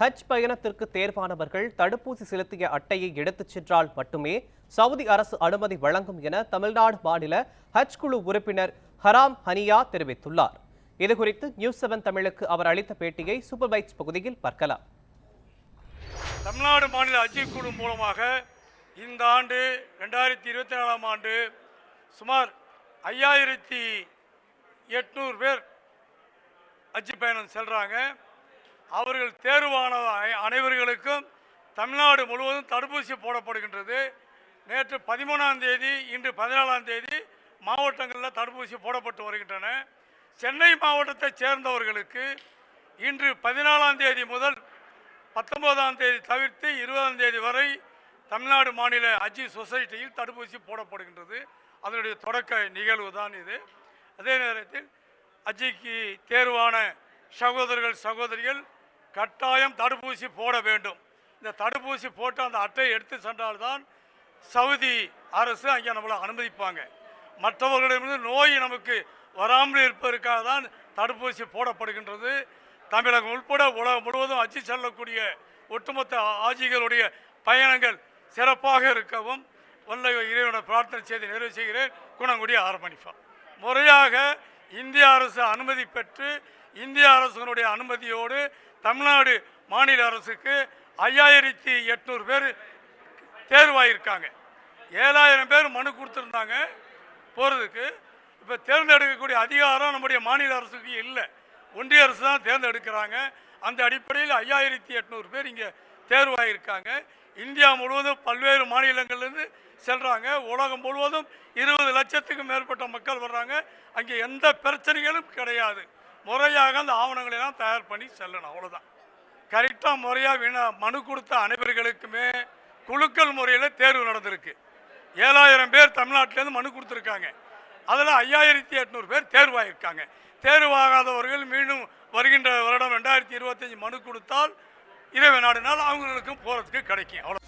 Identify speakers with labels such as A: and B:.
A: ஹஜ் பயணத்திற்கு தேர்வானவர்கள் தடுப்பூசி செலுத்திய அட்டையை எடுத்துச் சென்றால் மட்டுமே சவுதி அரசு அனுமதி வழங்கும் என தமிழ்நாடு மாநில ஹஜ் குழு உறுப்பினர் ஹராம் ஹனியா தெரிவித்துள்ளார். இதுகுறித்து நியூஸ் செவன் தமிழுக்கு அவர் அளித்த பேட்டியை சூப்பர் பைட்ஸ் பகுதியில் பார்க்கலாம்.
B: தமிழ்நாடு மாநில ஹஜ் குழு மூலமாக இந்த ஆண்டு ரெண்டாயிரத்தி இருபத்தி நாலாம் ஆண்டு சுமார் ஐயாயிரத்தி எட்நூறு பேர் ஹஜ் பயணம் செல்கிறாங்க அவர்கள் தேர்வான அனை- அனைவர்களுக்கும் தமிழ்நாடு முழுவதும் தடுப்பூசி போடப்படுகின்றது. நேற்று பதிமூணாம் தேதி இன்று பதினாலாம் தேதி மாவட்டங்களில் தடுப்பூசி போடப்பட்டு வருகின்றன. சென்னை மாவட்டத்தைச் சேர்ந்தவர்களுக்கு இன்று பதினாலாம் தேதி முதல் பத்தொன்பதாம் தேதி தவிர்த்து இருபதாம் தேதி வரை தமிழ்நாடு மாநில அஜி சொசைட்டியில் தடுப்பூசி போடப்படுகின்றது. அதனுடைய தொடக்க நிகழ்வு தான் இது. அதே நேரத்தில் அஜிக்கு தேர்வான சகோதரர்கள் சகோதரிகள் கட்டாயம் தடுப்பூசி போட வேண்டும். இந்த தடுப்பூசி போட்டு அந்த அட்டையை எடுத்து சென்றால்தான் சவுதி அரசு அங்கே நம்மளை அனுமதிப்பாங்க. மற்றவர்களிடமிருந்து நோய் நமக்கு வராமல் இருப்பதற்காக தான் தடுப்பூசி போடப்படுகின்றது. தமிழகம் உட்பட உலகம் முழுவதும் அச்சு செல்லக்கூடிய ஒட்டுமொத்த ஆஜிகளுடைய பயணங்கள் சிறப்பாக இருக்கவும் வல்ல இறைவனை பிரார்த்தனை செய்து நிறைவு செய்கிறேன். குணங்குடி ஆரம்பணிப்பா. முறையாக இந்திய அரசு அனுமதி பெற்று இந்திய அரசினுடைய அனுமதியோடு தமிழ்நாடு மாநில அரசுக்கு ஐயாயிரத்தி எட்நூறு பேர் தேர்வாயிருக்காங்க. ஏழாயிரம் பேர் மனு கொடுத்துருந்தாங்க போகிறதுக்கு இப்போ தேர்ந்தெடுக்கக்கூடிய அதிகாரம் நம்முடைய மாநில அரசுக்கு இல்லை. ஒன்றிய அரசு தான் தேர்ந்தெடுக்கிறாங்க. அந்த அடிப்படையில் ஐயாயிரத்தி எட்நூறு பேர் இங்கே தேர்வாகியிருக்காங்க இந்தியா முழுவதும் பல்வேறு மாநிலங்கள்லேருந்து செல்கிறாங்க உலகம் முழுவதும் இருபது லட்சத்துக்கும் மேற்பட்ட மக்கள் வர்றாங்க. அங்கே எந்த பிரச்சனைகளும் கிடையாது. முறையாக அந்த ஆவணங்களை எல்லாம் தயார் பண்ணி செல்லணும். அவ்வளோதான் கரெக்டாக முறையாக வினா மனு கொடுத்த அனைவர்களுக்குமே குலுக்கல் முறையில் தேர்வு நடந்திருக்கு. ஏழாயிரம் பேர் தமிழ்நாட்டிலேருந்து மனு கொடுத்துருக்காங்க. அதில் ஐயாயிரத்தி எட்நூறு பேர் தேர்வாகியிருக்காங்க தேர்வாகாதவர்கள் மீண்டும் வருகின்ற வருடம் ரெண்டாயிரத்தி இருபத்தஞ்சி மனு கொடுத்தால் இறைவன் நாடினால் அவங்களுக்கும் போகிறதுக்கு கிடைக்கும். அவ்வளோ